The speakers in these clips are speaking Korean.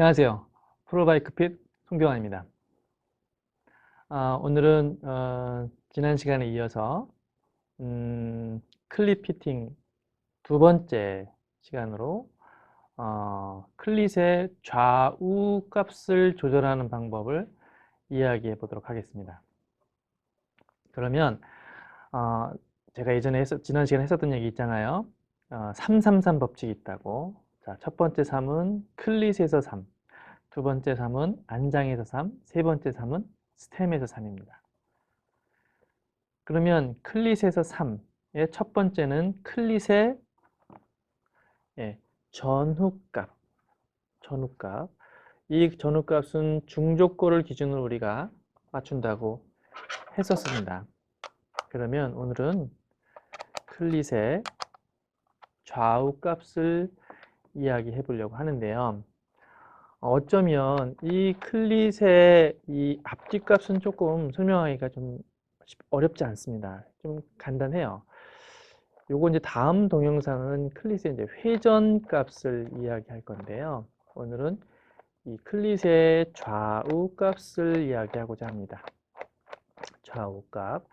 안녕하세요. 프로바이크핏 송경환입니다. 아, 오늘은 어, 지난 시간에 이어서 음, 클립 피팅 두 번째 시간으로 어, 클릿의 좌우 값을 조절하는 방법을 이야기해 보도록 하겠습니다. 그러면 어, 제가 예전에 했었, 지난 시간에 했었던 얘기 있잖아요. 어, 333 법칙이 있다고. 자, 첫 번째 3은 클릿에서 3, 두 번째 3은 안장에서 3, 세 번째 3은 스템에서 3입니다. 그러면 클릿에서 3의 첫 번째는 클릿의 예, 전후값, 전후값. 이 전후값은 중족골을 기준으로 우리가 맞춘다고 했었습니다. 그러면 오늘은 클릿의 좌우 값을 이야기해 보려고 하는데요. 어쩌면 이 클릿의 이 앞뒤 값은 조금 설명하기가 좀 어렵지 않습니다. 좀 간단해요. 요거 이제 다음 동영상은 클릿의 이제 회전 값을 이야기할 건데요. 오늘은 이 클릿의 좌우 값을 이야기하고자 합니다. 좌우 값.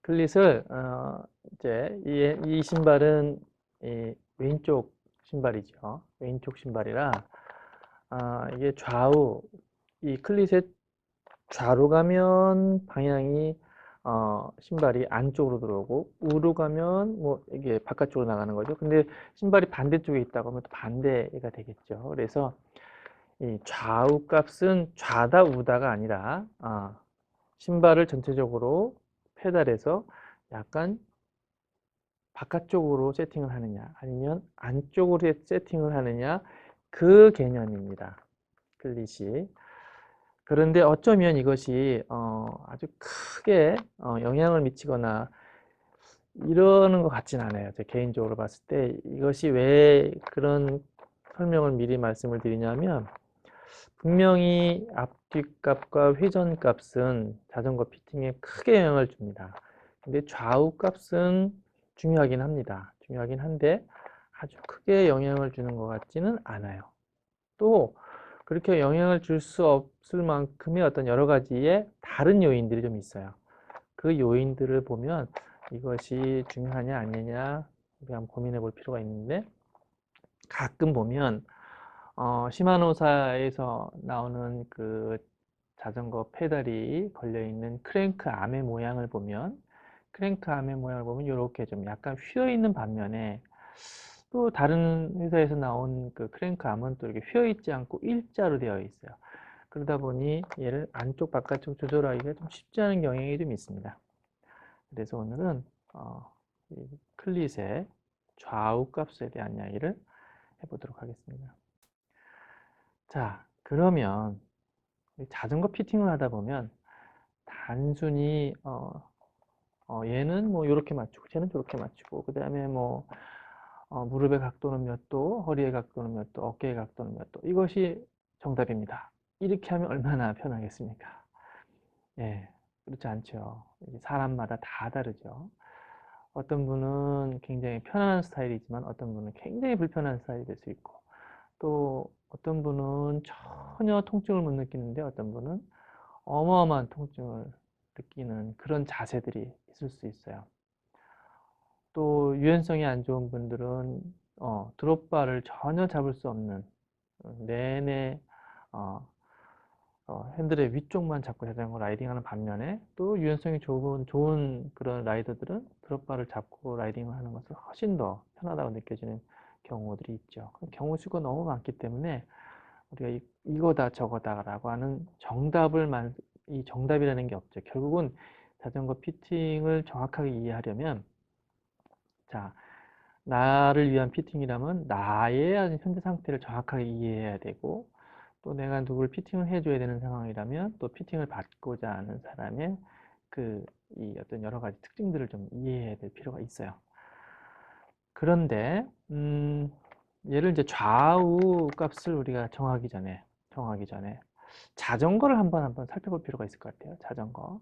클릿을 어 이제 이, 이 신발은 이 왼쪽 신발이죠. 왼쪽 신발이라 아, 이게 좌우 이 클릿의 좌로 가면 방향이 어, 신발이 안쪽으로 들어오고 우로 가면 뭐 이게 바깥쪽으로 나가는 거죠. 근데 신발이 반대쪽에 있다고 하면 또 반대가 되겠죠. 그래서 이 좌우 값은 좌다 우다가 아니라 아, 신발을 전체적으로 페달에서 약간 바깥쪽으로 세팅을 하느냐 아니면 안쪽으로 세팅을 하느냐 그 개념입니다. 클릿이. 그런데 어쩌면 이것이 어, 아주 크게 어, 영향을 미치거나 이러는 것 같진 않아요. 제 개인적으로 봤을 때 이것이 왜 그런 설명을 미리 말씀을 드리냐면 분명히 앞뒤값과 회전값은 자전거 피팅에 크게 영향을 줍니다. 근데 좌우값은 중요하긴 합니다. 중요하긴 한데 아주 크게 영향을 주는 것 같지는 않아요. 또 그렇게 영향을 줄 수 없을 만큼의 어떤 여러 가지의 다른 요인들이 좀 있어요. 그 요인들을 보면 이것이 중요하냐 아니냐 한번 고민해 볼 필요가 있는데 가끔 보면 어, 시마노사에서 나오는 그 자전거 페달이 걸려 있는 크랭크 암의 모양을 보면 크랭크 암의 모양을 보면 이렇게 좀 약간 휘어 있는 반면에 또 다른 회사에서 나온 그 크랭크 암은 또 이렇게 휘어 있지 않고 일자로 되어 있어요. 그러다 보니 얘를 안쪽 바깥쪽 조절하기가 좀 쉽지 않은 경향이 좀 있습니다. 그래서 오늘은 어, 클릿의 좌우 값에 대한 이야기를 해보도록 하겠습니다. 자, 그러면 자전거 피팅을 하다 보면 단순히 어, 어, 얘는 뭐 이렇게 맞추고 쟤는 저렇게 맞추고 그 다음에 뭐 어, 무릎의 각도는 몇 도, 허리의 각도는 몇 도, 어깨의 각도는 몇 도. 이것이 정답입니다. 이렇게 하면 얼마나 편하겠습니까? 예, 그렇지 않죠. 사람마다 다 다르죠. 어떤 분은 굉장히 편안한 스타일이지만 어떤 분은 굉장히 불편한 스타일이 될 수 있고 또 어떤 분은 전혀 통증을 못 느끼는데 어떤 분은 어마어마한 통증을 느끼는 그런 자세들이 있을 수 있어요. 또 유연성이 안 좋은 분들은 어, 드롭바를 전혀 잡을 수 없는 어, 내내 어, 어, 핸들의 위쪽만 잡고 자전거 라이딩하는 반면에 또 유연성이 좋은 좋은 그런 라이더들은 드롭바를 잡고 라이딩을 하는 것을 훨씬 더 편하다고 느껴지는 경우들이 있죠. 경우 수가 너무 많기 때문에 우리가 이, 이거다 저거다라고 하는 정답을 만, 이 정답이라는 게 없죠. 결국은 자전거 피팅을 정확하게 이해하려면 자, 나를 위한 피팅이라면 나의 현재 상태를 정확하게 이해해야 되고 또 내가 누구를 피팅을 해줘야 되는 상황이라면 또 피팅을 받고자 하는 사람의 그 이 어떤 여러 가지 특징들을 좀 이해해야 될 필요가 있어요. 그런데 음, 얘를 이제 좌우 값을 우리가 정하기 전에 정하기 전에 자전거를 한번 한번 살펴볼 필요가 있을 것 같아요. 자전거.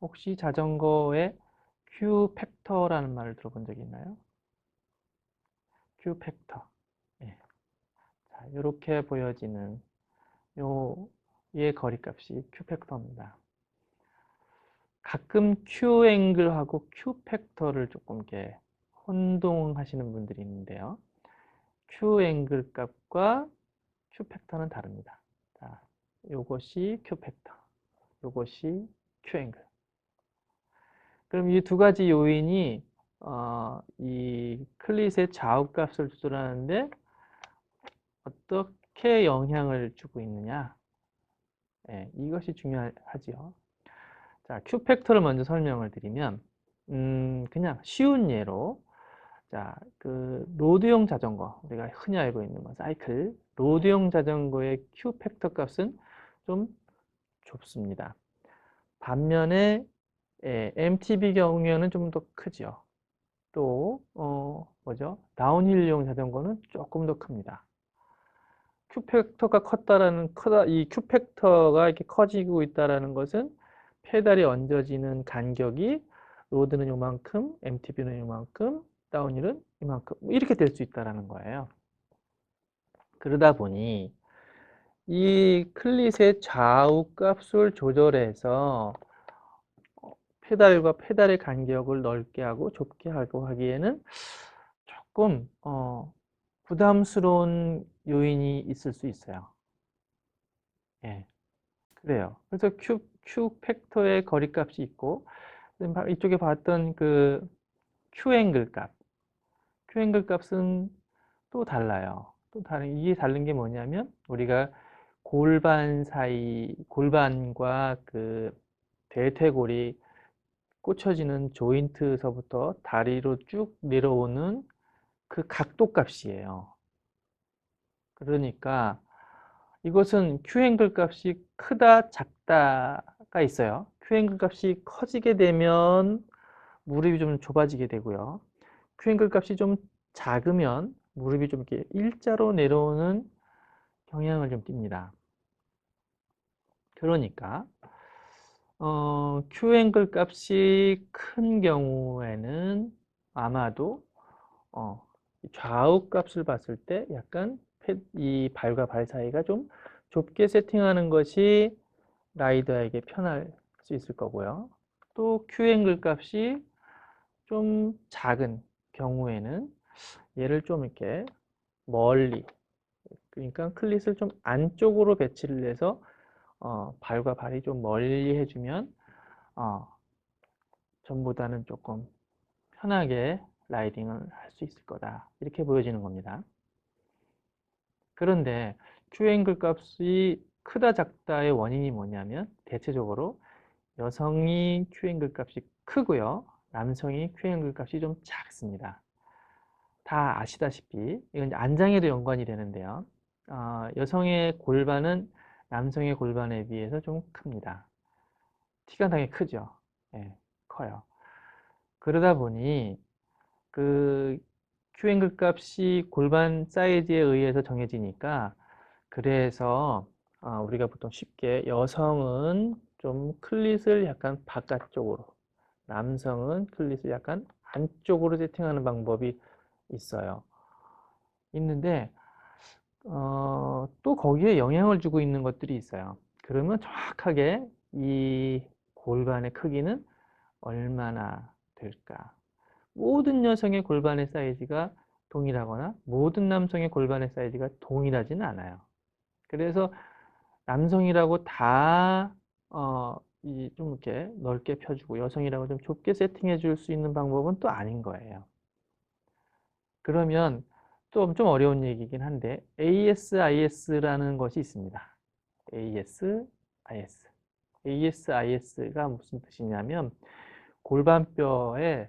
혹시 자전거의 Q 팩터라는 말을 들어본 적이 있나요? Q 팩터. 예. 자, 이렇게 보여지는 요의 거리값이 Q 팩터입니다. 가끔 Q 앵글하고 Q 팩터를 조금 이렇게 혼동하시는 분들이 있는데요. Q 앵글 값과 Q 팩터는 다릅니다. 자, 요것이 Q 팩터, 요것이 Q 앵글. 그럼 이 두 가지 요인이 어, 이 클릿의 좌우값을 조절하는데 어떻게 영향을 주고 있느냐? 예, 이것이 중요하지요. 자, Q 팩터를 먼저 설명을 드리면, 음, 그냥 쉬운 예로, 자, 그 로드용 자전거, 우리가 흔히 알고 있는 뭐 사이클, 로드용 자전거의 Q 팩터 값은 좀 좁습니다. 반면에 예, MTB 경우에는 좀 더 크죠. 또 어, 뭐죠? 다운힐용 자전거는 조금 더 큽니다. Q 팩터가 컸다라는 커다 이 Q 팩터가 이렇게 커지고 있다라는 것은 페달이 얹어지는 간격이 로드는 요만큼, MTB는 요만큼, 다운힐은 이만큼 뭐 이렇게 될 수 있다라는 거예요. 그러다 보니 이 클릿의 좌우 값을 조절해서 페달과 페달의 간격을 넓게 하고 좁게 하고 하기에는 조금 어, 부담스러운 요인이 있을 수 있어요. 예, 그래요. 그래서 Q, Q 팩터의 거리값이 있고 이쪽에 봤던 그 Q 앵글 값, Q 앵글 값은 또 달라요. 또 다른 이게 다른 게 뭐냐면 우리가 골반 사이 골반과 그 대퇴골이 꽂혀지는 조인트서부터 다리로 쭉 내려오는 그 각도 값이에요. 그러니까 이것은 Q앵글 값이 크다 작다가 있어요. Q앵글 값이 커지게 되면 무릎이 좀 좁아지게 되고요. Q앵글 값이 좀 작으면 무릎이 좀 이렇게 일자로 내려오는 경향을 좀 띱니다. 그러니까 어, Q앵글 값이 큰 경우에는 아마도 어, 좌우 값을 봤을 때 약간 이 발과 발 사이가 좀 좁게 세팅하는 것이 라이더에게 편할 수 있을 거고요. 또 Q앵글 값이 좀 작은 경우에는 얘를 좀 이렇게 멀리 그러니까 클릿을 좀 안쪽으로 배치를 해서 어, 발과 발이 좀 멀리 해주면 어, 전보다는 조금 편하게 라이딩을 할 수 있을 거다. 이렇게 보여지는 겁니다. 그런데 Q앵글 값이 크다 작다의 원인이 뭐냐면 대체적으로 여성이 Q앵글 값이 크고요. 남성이 Q앵글 값이 좀 작습니다. 다 아시다시피 이건 안장에도 연관이 되는데요. 어, 여성의 골반은 남성의 골반에 비해서 좀 큽니다. 티가 나게 크죠. 예, 커요. 그러다 보니 그 Q앵글 값이 골반 사이즈에 의해서 정해지니까 그래서 아, 우리가 보통 쉽게 여성은 좀 클릿을 약간 바깥쪽으로 남성은 클릿을 약간 안쪽으로 세팅하는 방법이 있어요. 있는데 어, 또 거기에 영향을 주고 있는 것들이 있어요. 그러면 정확하게 이 골반의 크기는 얼마나 될까? 모든 여성의 골반의 사이즈가 동일하거나 모든 남성의 골반의 사이즈가 동일하지는 않아요. 그래서 남성이라고 다, 어, 이 좀 이렇게 넓게 펴주고 여성이라고 좀 좁게 세팅해 줄 수 있는 방법은 또 아닌 거예요. 그러면 좀, 좀 어려운 얘기긴 한데 ASIS라는 것이 있습니다. ASIS. ASIS가 무슨 뜻이냐면 골반뼈의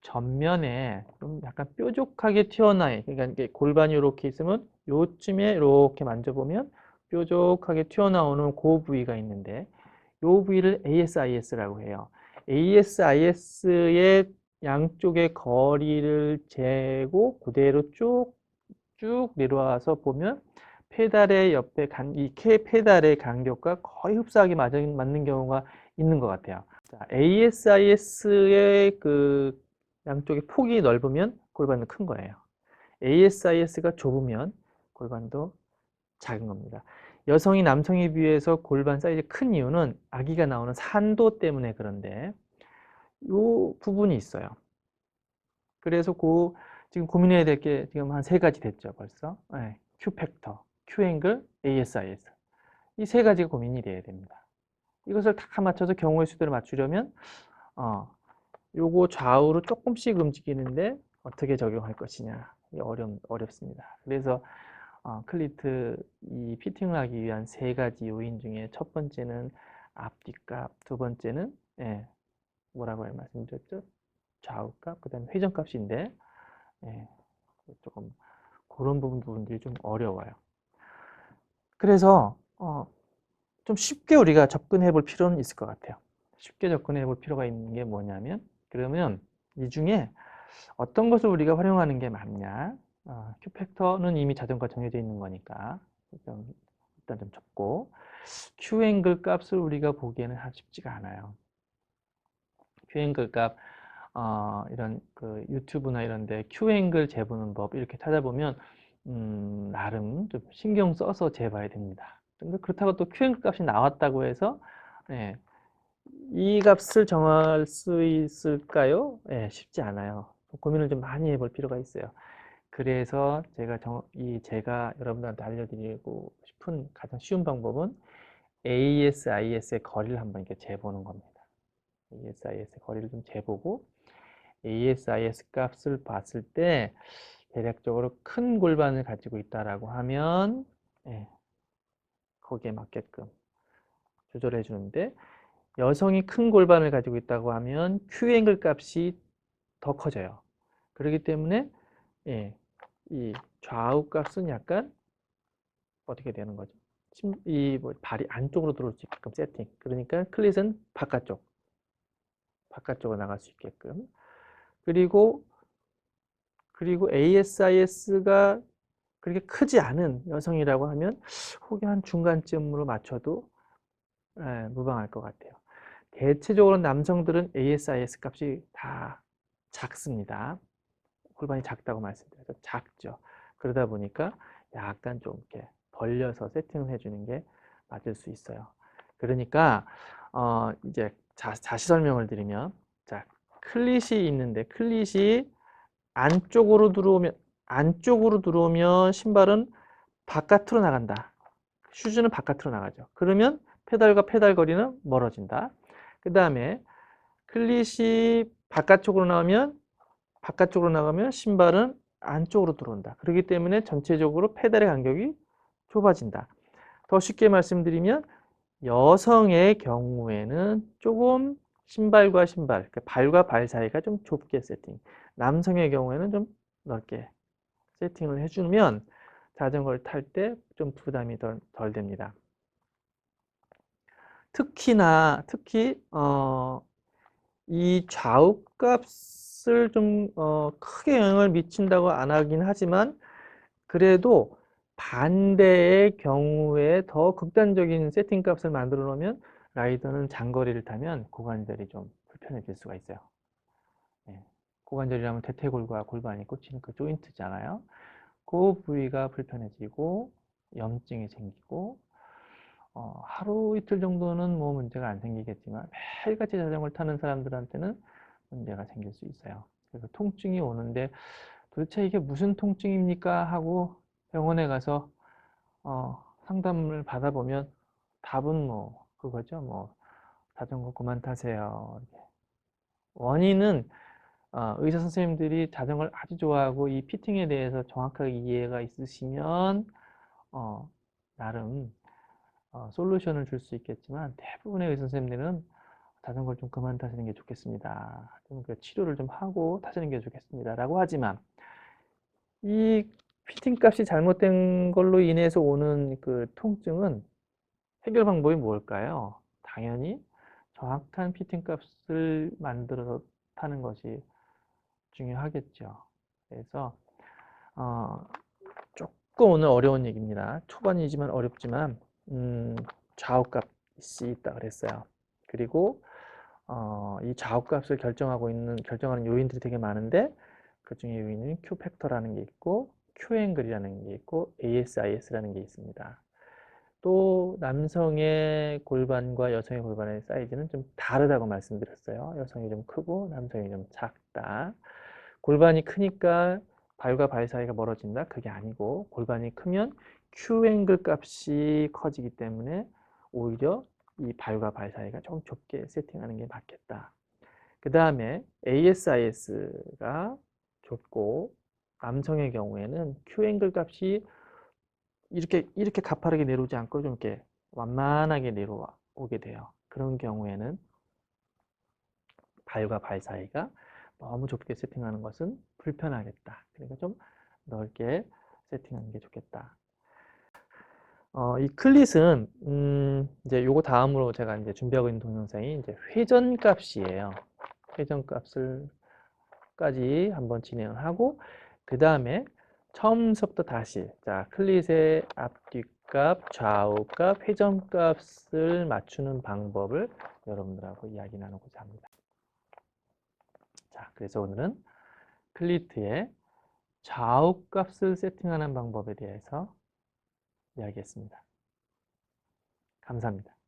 전면에 좀 약간 뾰족하게 튀어나와 그러니까 골반이 이렇게 있으면 요쯤에 이렇게 만져보면 뾰족하게 튀어나오는 그 부위가 있는데 이 부위를 ASIS라고 해요. ASIS의 양쪽의 거리를 재고 그대로 쭉, 쭉 내려와서 보면 페달의 옆에 간, 이 K 페달의 간격과 거의 흡사하게 맞은, 맞는 경우가 있는 것 같아요. 자, ASIS의 그 양쪽의 폭이 넓으면 골반은 큰 거예요. ASIS가 좁으면 골반도 작은 겁니다. 여성이 남성에 비해서 골반 사이즈 큰 이유는 아기가 나오는 산도 때문에 그런데 요 부분이 있어요. 그래서 그 지금 고민해야 될 게 지금 한 세 가지 됐죠, 벌써. 네, Q 팩터, Q 앵글, ASIS. 이 세 가지가 고민이 돼야 됩니다. 이것을 다 맞춰서 경우의 수대로 맞추려면 어, 요거 좌우로 조금씩 움직이는데 어떻게 적용할 것이냐. 이 어렵, 어렵습니다. 그래서 어, 클리트 이 피팅을 하기 위한 세 가지 요인 중에 첫 번째는 앞뒤값, 두 번째는 예, 뭐라고 말씀드렸죠? 좌우값, 그 다음에 회전값인데 예, 조금 그런 부분 부분들이 좀 어려워요. 그래서 어, 좀 쉽게 우리가 접근해 볼 필요는 있을 것 같아요. 쉽게 접근해 볼 필요가 있는 게 뭐냐면 그러면 이 중에 어떤 것을 우리가 활용하는 게 맞냐 어, Q팩터는 이미 자동화 정해져 있는 거니까 좀, 일단 좀 적고 Q앵글 값을 우리가 보기에는 쉽지가 않아요. Q앵글 값 어, 이런 그 유튜브나 이런 데 Q앵글 재보는 법 이렇게 찾아보면 음, 나름 좀 신경 써서 재봐야 됩니다. 그렇다고 또 Q앵글 값이 나왔다고 해서 예, 이 값을 정할 수 있을까요? 예, 쉽지 않아요. 고민을 좀 많이 해볼 필요가 있어요. 그래서 제가 정, 이 제가 여러분들한테 알려드리고 싶은 가장 쉬운 방법은 ASIS의 거리를 한번 이렇게 재보는 겁니다. ASIS의 거리를 좀 재보고 ASIS 값을 봤을 때 대략적으로 큰 골반을 가지고 있다라고 하면 예, 거기에 맞게끔 조절해 주는데 여성이 큰 골반을 가지고 있다고 하면 Q앵글 값이 더 커져요. 그렇기 때문에 예, 이 좌우 값은 약간 어떻게 되는 거죠? 이뭐 발이 안쪽으로 들어올 수 있게끔 세팅. 그러니까 클릿은 바깥쪽, 바깥쪽으로 나갈 수 있게끔. 그리고 그리고 ASIS가 그렇게 크지 않은 여성이라고 하면 혹여 한 중간쯤으로 맞춰도 예, 무방할 것 같아요. 대체적으로 남성들은 ASIS 값이 다 작습니다. 골반이 작다고 말씀드려서 작죠. 그러다 보니까 약간 좀 이렇게 벌려서 세팅을 해주는 게 맞을 수 있어요. 그러니까 어 이제 자, 다시 설명을 드리면 자 클릿이 있는데 클릿이 안쪽으로 들어오면 안쪽으로 들어오면 신발은 바깥으로 나간다. 슈즈는 바깥으로 나가죠. 그러면 페달과 페달 거리는 멀어진다. 그 다음에 클릿이 바깥쪽으로 나오면 바깥쪽으로 나가면 신발은 안쪽으로 들어온다. 그렇기 때문에 전체적으로 페달의 간격이 좁아진다. 더 쉽게 말씀드리면 여성의 경우에는 조금 신발과 신발, 그러니까 발과 발 사이가 좀 좁게 세팅. 남성의 경우에는 좀 넓게 세팅을 해주면 자전거를 탈 때 좀 부담이 덜, 덜 됩니다. 특히나 특히 어, 이 좌우값을 좀 어, 크게 영향을 미친다고 안 하긴 하지만 그래도 반대의 경우에 더 극단적인 세팅 값을 만들어 놓으면 라이더는 장거리를 타면 고관절이 좀 불편해질 수가 있어요. 네. 고관절이라면 대퇴골과 골반이 꽂히는 그 조인트잖아요. 그 부위가 불편해지고 염증이 생기고 어, 하루 이틀 정도는 뭐 문제가 안 생기겠지만 매일같이 자전거를 타는 사람들한테는 문제가 생길 수 있어요. 그래서 통증이 오는데 도대체 이게 무슨 통증입니까? 하고 병원에 가서 어, 상담을 받아보면 답은 뭐 그거죠. 뭐 자전거 그만 타세요. 원인은 어, 의사 선생님들이 자전거를 아주 좋아하고 이 피팅에 대해서 정확하게 이해가 있으시면 어, 나름 어, 솔루션을 줄 수 있겠지만 대부분의 의사 선생님들은 자전거를 좀 그만 타시는 게 좋겠습니다. 좀 그 치료를 좀 하고 타시는 게 좋겠습니다. 라고 하지만 이 피팅 값이 잘못된 걸로 인해서 오는 그 통증은 해결 방법이 뭘까요? 당연히 정확한 피팅 값을 만들어서 타는 것이 중요하겠죠. 그래서 어, 조금 오늘 어려운 얘기입니다. 초반이지만 어렵지만 음, 좌우값이 있다 그랬어요. 그리고 어, 이 좌우값을 결정하고 있는 결정하는 요인들이 되게 많은데 그 중에 요인은 Q 팩터라는 게 있고 Q 앵글이라는 게 있고 ASIS라는 게 있습니다. 또 남성의 골반과 여성의 골반의 사이즈는 좀 다르다고 말씀드렸어요. 여성이 좀 크고 남성이 좀 작다. 골반이 크니까 발과 발 사이가 멀어진다? 그게 아니고 골반이 크면 Q 앵글 값이 커지기 때문에 오히려 이 발과 발 사이가 좀 좁게 세팅하는 게 맞겠다. 그 다음에 ASIS가 좁고 남성의 경우에는 Q 앵글 값이 이렇게 이렇게 가파르게 내려오지 않고 좀 이렇게 완만하게 내려오게 돼요. 그런 경우에는 발과 발 사이가 너무 좁게 세팅하는 것은 불편하겠다. 그러니까 좀 넓게 세팅하는 게 좋겠다. 어, 이 클릿은 음, 이제 요거 다음으로 제가 이제 준비하고 있는 동영상이 이제 회전 값이에요. 회전 값을까지 한번 진행을 하고 그 다음에 처음부터 다시 자 클릿의 앞뒤값, 좌우값, 회전값을 맞추는 방법을 여러분들하고 이야기 나누고자 합니다. 자, 그래서 오늘은 클리트의 좌우값을 세팅하는 방법에 대해서 이야기했습니다. 감사합니다.